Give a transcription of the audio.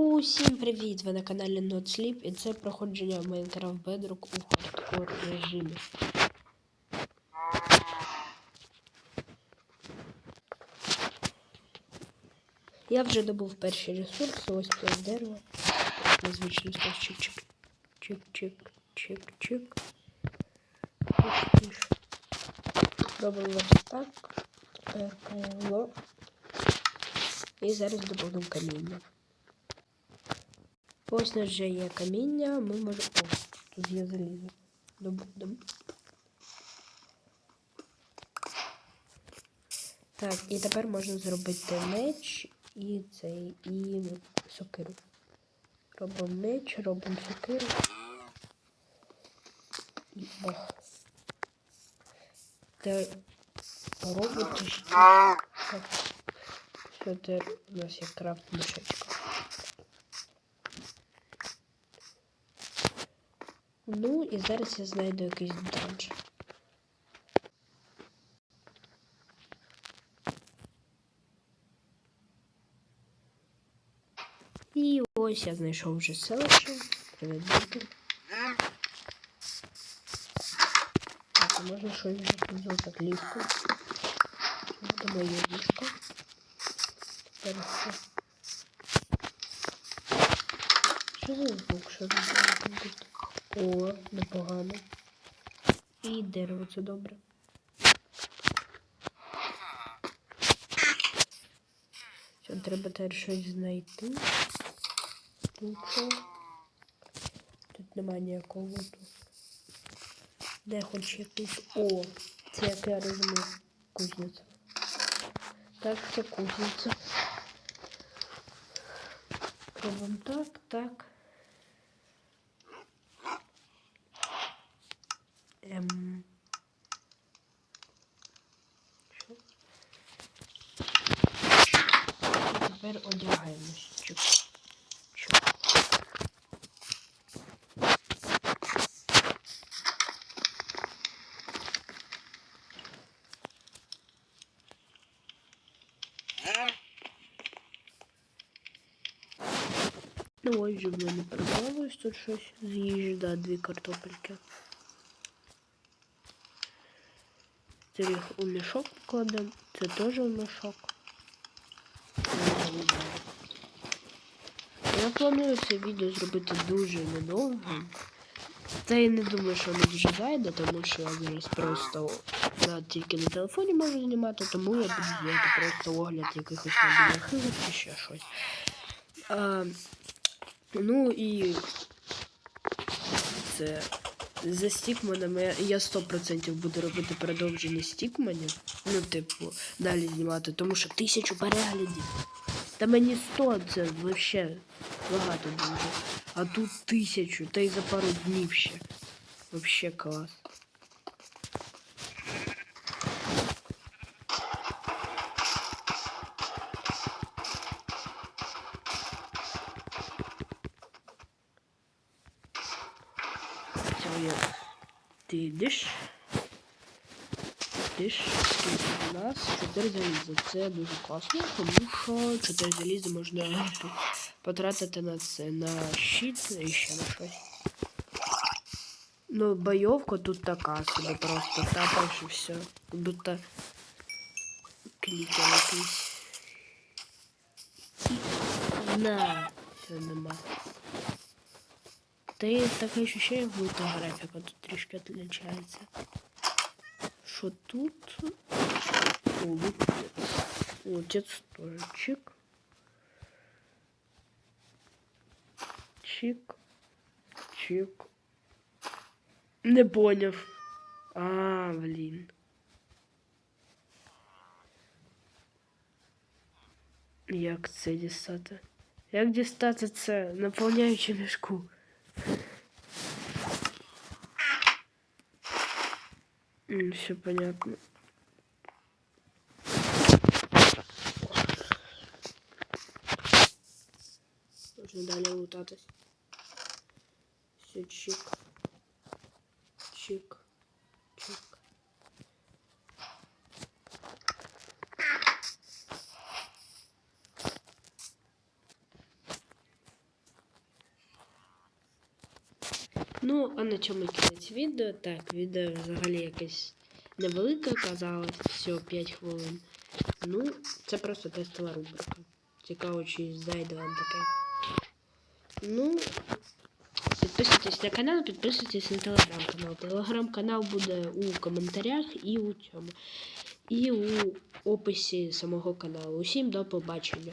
Усім привіт! Ви на каналі NotSleep і це проходження Minecraft Bedrock у хардкор режимі. Я вже добув перші ресурси, ось тут дерево. Незвичний став чик-чик. Чик-чик, чик-чик. Тиш-тиш. Так. Перкало. І зараз добудемо каміння. Ось нас вже є каміння, ми можемо... О, тут є залізо. Добудемо. Так, і тепер можна зробити меч і цей, і сокиру. Робимо меч, робимо сокиру. І ох. Та. Так. Що тепер у нас є крафт мішечка. Ну і зараз я знайду якийсь данж. І ось я знайшов вже селище. Привіт, дітки. Так, а можна щось вже тут золота лівку. Буде моє ліжко. Тепер все. Що за звук? Що за звук? О, непогано. І дерево це добре. Що треба тепер щось знайти. Тут що? Тут немає ніякого луту. Де хоч якийсь... О! Це як я розумію. Кузниця. Так, це кузниця. Робимо так, так. Тепер одягаємось. Чук. Чук. Ну ось же в мене продалось тут щось з їжі, да, дві картопельки. Це їх у мішок покладемо, це теж у мішок. Я планую це відео зробити дуже недовго. Та я не думаю, що воно дуже зайде, тому що я зараз просто на, тільки на телефоні можу знімати, тому я буду зняти просто огляд якихось мобільних ігор чи ще щось. А, ну і це за стікманами я 100% буду робити продовження стікманів. Ну, типу, далі знімати, тому що тисячу переглядів. Та мені 100 це взагалі багато дуже. А тут тисячу, та й за пару днів ще. Вообще клас. Ти йдеш? Йдеш, у нас 4 заліза. Це дуже класно, тому що 4 заліза можна потратити на це, на щит і ще на щось. Ну, бойовка тут така собі просто тапаєш і все. Будто клікер якийсь. На, все нема. Та є таке ощущение, будто графіка тут трішки отличається. Що тут? Лутец тоже чик. Чик. Чик. Не поняв. А, блін. Як це дістати? Як дістати це, наповняючи мішку? Все понятно. Можна далі лутатись. Все. Чик. Чик. Ну, а на чому кінець відео? Так, відео взагалі якесь невелике казалось, всього 5 хвилин. Ну, це просто тестова рубрика. Цікаво, чи зайде вам таке. Ну, підписуйтесь на канал, підписуйтесь на телеграм-канал. Телеграм-канал буде у коментарях і у цьому. І у описі самого каналу. Усім до побачення.